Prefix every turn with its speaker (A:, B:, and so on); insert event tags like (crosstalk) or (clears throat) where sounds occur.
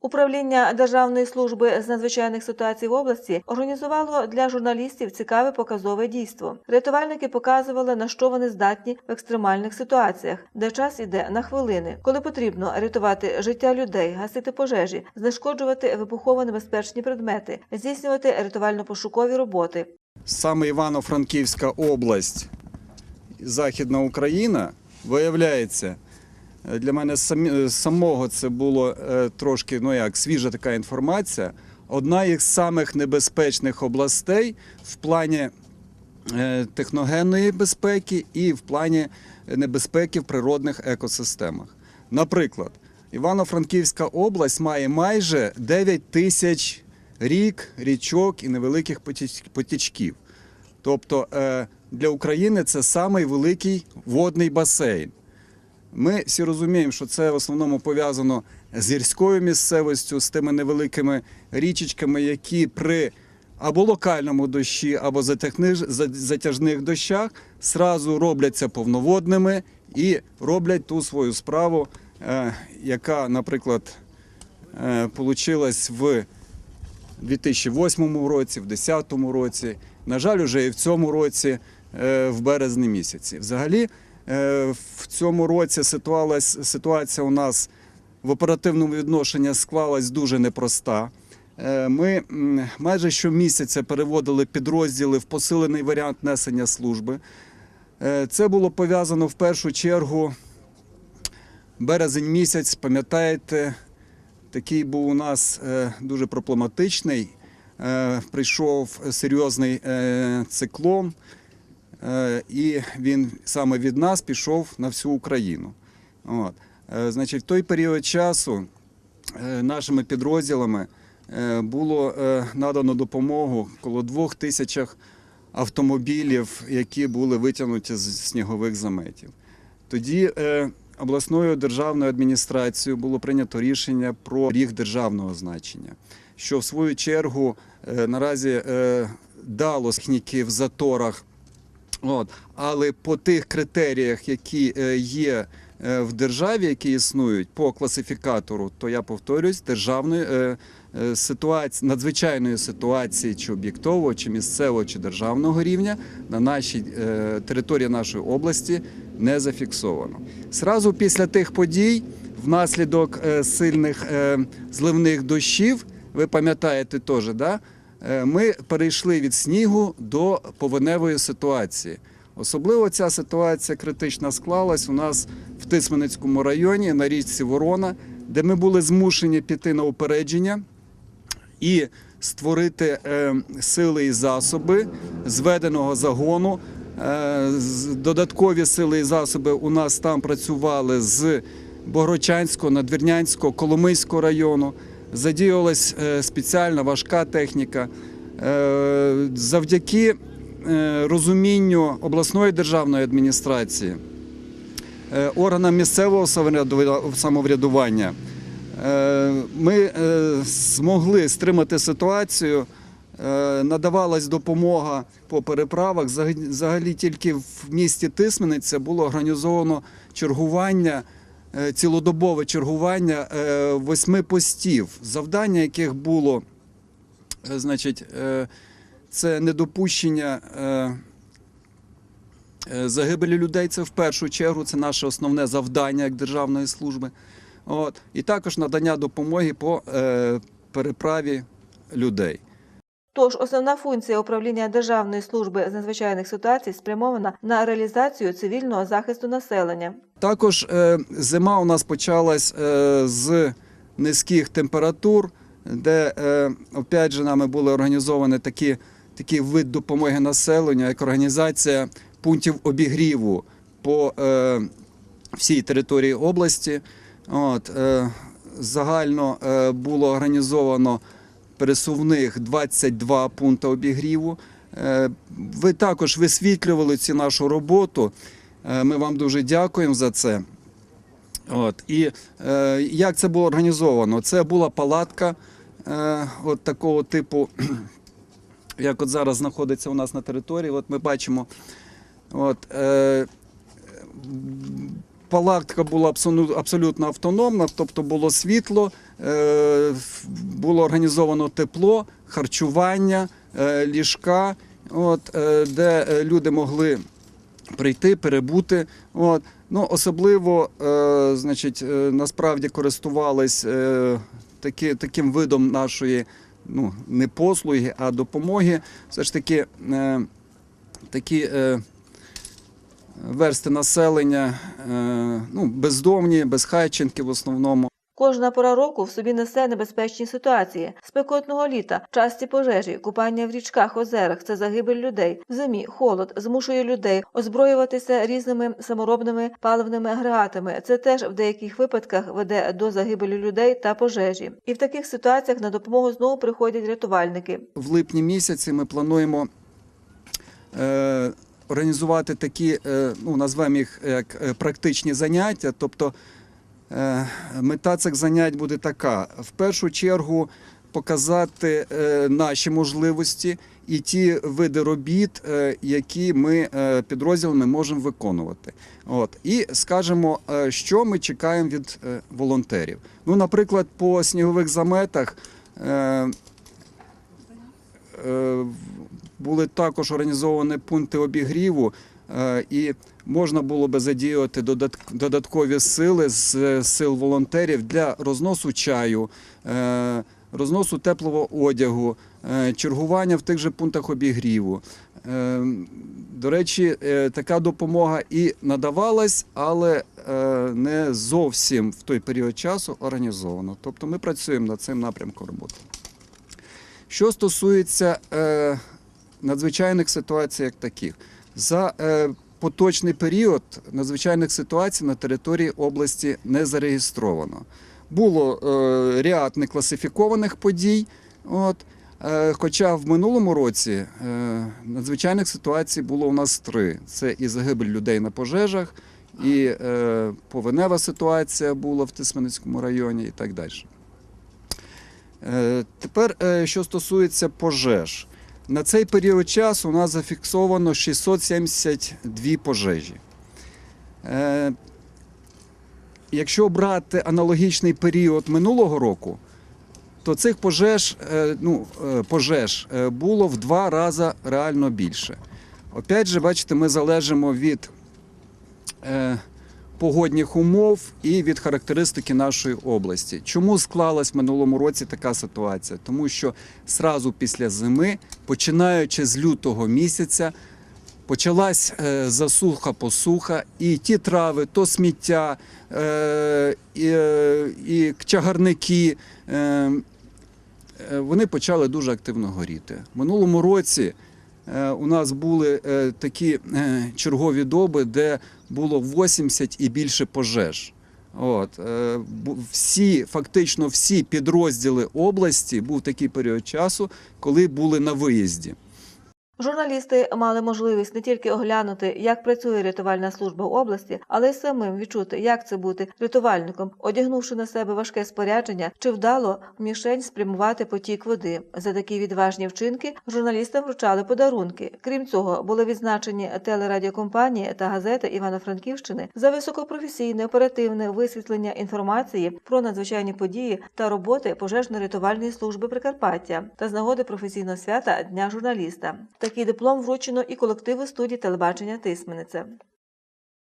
A: Управління Державної служби з надзвичайних ситуацій в області організувало для журналістів цікаве показове дійство. Рятувальники показували, на що вони здатні в екстремальних ситуаціях, де час іде на хвилини, коли потрібно рятувати життя людей, гасити пожежі, знешкоджувати вибухово-небезпечні предмети, здійснювати рятувально-пошукові роботи.
B: саме Івано-Франківська область, Західна Україна, виявляється, для мене самого це було е, трошки ну як, свіжа така інформація. Одна із самих небезпечних областей в плані е, техногенної безпеки і в плані небезпеки в природних екосистемах. Наприклад, Івано-Франківська область має майже 9 тисяч рік, річок і невеликих потічків. Тобто е, для України це самий великий водний басейн. Ми всі розуміємо, що це в основному пов'язано з гірською місцевістю, з тими невеликими річечками, які при або локальному дощі, або затяжних, дощах зразу робляться повноводними і роблять ту свою справу, е, яка, наприклад, е, получилась в 2008 році, в 2010 році, на жаль, уже і в цьому році, е, в березні місяці. Взагалі, в цьому році ситуація у нас в оперативному відношенні склалась дуже непроста. Е, Ми майже щомісяця переводили підрозділи в посилений варіант несення служби. Е, Це було пов'язано в першу чергу березень місяць, пам'ятаєте, такий був у нас е, дуже проблематичний. Е, Прийшов серйозний е, циклон, е, і він саме від нас пішов на всю Україну. От. Е, Значить, в той період часу е, нашими підрозділами е, було е, надано допомогу коло двох тисячах автомобілів, які були витягнуті з снігових заметів. Тоді е, обласною державною адміністрацією було прийнято рішення про ріг державного значення, що в свою чергу е, наразі е, дало техніки в заторах. От. Але по тих критеріях, які е, є е, в державі, які існують по класифікатору, то я повторюсь, державної е, ситуації, надзвичайної ситуації, чи об'єктового, чи місцевого, чи державного рівня на нашій території нашої області не зафіксовано. Сразу після тих подій, внаслідок сильних зливних дощів, ви пам'ятаєте теж, да? Е, ми перейшли від снігу до повеневої ситуації. Особливо ця ситуація критична склалась у нас в Тисменецькому районі на річці Ворона, де ми були змушені піти на упередження і створити е, сили і засоби зведеного загону. Е, додаткові сили і засоби у нас там працювали з Богородчанського, Надвірнянського, Коломийського району. Задіялась е, спеціальна важка техніка. Е, Завдяки е, розумінню обласної державної адміністрації, органам місцевого самовряду- самоврядування, ми змогли стримати ситуацію. Надавалась допомога по переправах. Взагалі тільки в місті Тисмениця було організовано чергування, цілодобове чергування е, восьми постів, завдання яких було е, значить, е, це недопущення е, е, загибелі людей. Це в першу чергу це наше основне завдання як державної служби. От. І також надання допомоги по е, переправі людей.
A: Тож основна функція управління Державної служби з надзвичайних ситуацій спрямована на реалізацію цивільного захисту населення.
B: Також е, зима у нас почалась е, з низьких температур, де е, опять же нами були організовані такі, такий вид допомоги населенню, як організація пунктів обігріву по всій території області. От, загально було організовано пересувних 22 пункти обігріву. Е, Ви також висвітлювали цю нашу роботу. Е, Ми вам дуже дякуємо за це. От. І е, як це було організовано? Це була палатка е, от такого типу, (clears throat) як от зараз знаходиться у нас на території. От ми бачимо, от, е, палатка була абсолютно, автономна, тобто було світло, е, було організовано тепло, харчування, е, ліжка, от, е, де е, люди могли прийти, перебути. От. Ну, особливо, значить, насправді користувались такі, таким видом нашої ну, не послуги, а допомоги. Все ж таки, такі версти населення, ну, бездомні, безхайченки в основному.
A: Кожна пора року в собі несе небезпечні ситуації спекотного літа, часті пожежі, купання в річках, озерах це загибель людей. В зимі холод змушує людей озброюватися різними саморобними паливними агрегатами. Це теж в деяких випадках веде до загибелі людей та пожежі. І в таких ситуаціях на допомогу знову приходять рятувальники.
B: В липні місяці ми плануємо е, організувати такі, е, ну, назвемо їх як е, практичні заняття. Тобто мета цих занять буде така: в першу чергу показати е, наші можливості і ті види робіт, е, які ми е, підрозділами можемо виконувати. От. І скажемо, е, що ми чекаємо від е, волонтерів. Ну, наприклад, по снігових заметах. Е, е, були також організовані пункти обігріву, е, і можна було би додат- додаткові сили з е, сил волонтерів для розносу чаю, е, розносу теплого одягу, е, чергування в тих же пунктах обігріву. Е, До речі, е, така допомога і надавалась, але е, не зовсім в той період часу організовано. Тобто ми працюємо над цим напрямком роботи. Що стосується е, надзвичайних ситуацій, як таких, за е, поточний період надзвичайних ситуацій на території області не зареєстровано. Було е, ряд некласифікованих подій. От, е, хоча в минулому році надзвичайних ситуацій було у нас три: це і загибель людей на пожежах, і повенева ситуація була в Тисменницькому районі, і так далі. Тепер, що стосується пожеж, на цей період часу у нас зафіксовано 672 пожежі. Е, Якщо брати аналогічний період минулого року, то цих пожеж, е, ну, е, пожеж було в два рази реально більше. Опять же, бачите, ми залежимо від погодних умов і від характеристики нашої області. Чому склалась в минулому році така ситуація? Тому що сразу після зими, починаючи з лютого місяця, почалась е, засуха посуха, і ті трави, то сміття, е, і, е, і чагарники. Вони почали дуже активно горіти. Минулому році у нас були такі чергові доби, де було 80 і більше пожеж. От, е, всі, фактично всі підрозділи області був такий період часу, коли були на виїзді.
A: Журналісти мали можливість не тільки оглянути, як працює рятувальна служба в області, але й самим відчути, як це бути рятувальником, одягнувши на себе важке спорядження, чи вдало в мішень спрямувати потік води. За такі відважні вчинки журналістам вручали подарунки. Крім цього, були відзначені телерадіокомпанії та газети Івано-Франківщини за високопрофесійне оперативне висвітлення інформації про надзвичайні події та роботи пожежно-рятувальної служби Прикарпаття та з нагоди професійного свята Дня журналіста. Такий диплом вручено і колективу студії телебачення Тисмениця.